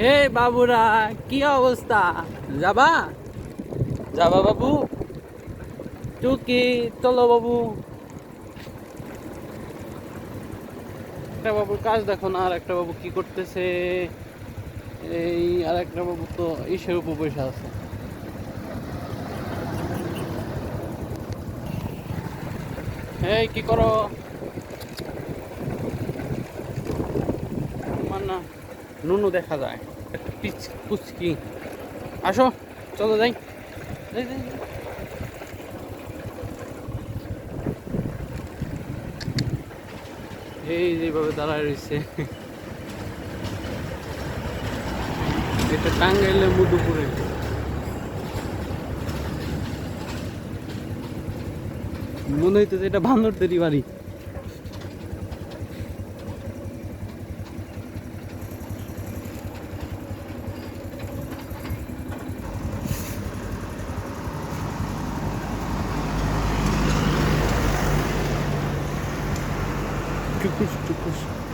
হে বাবুরা কি অবস্থা? যাবা? যাবা বাবু। টুকি চলো বাবু। একটা বাবুর কাজ দেখো না আর একটা বাবু কি করতেছে? এই আর একটা বাবু তো ইসের উপর বসে আছে। এই কি করো? না নুনু দেখা যায়। একটা পিচ পুচকি আসো, চলো যাই। এই যেভাবে দাঁড়ায় রয়েছে। এটা টাঙ্গাইলে মধুপুরে। মনে হইতেছে এটা বান্দরদেরই বাড়ি। Çok küçük, çok küçük.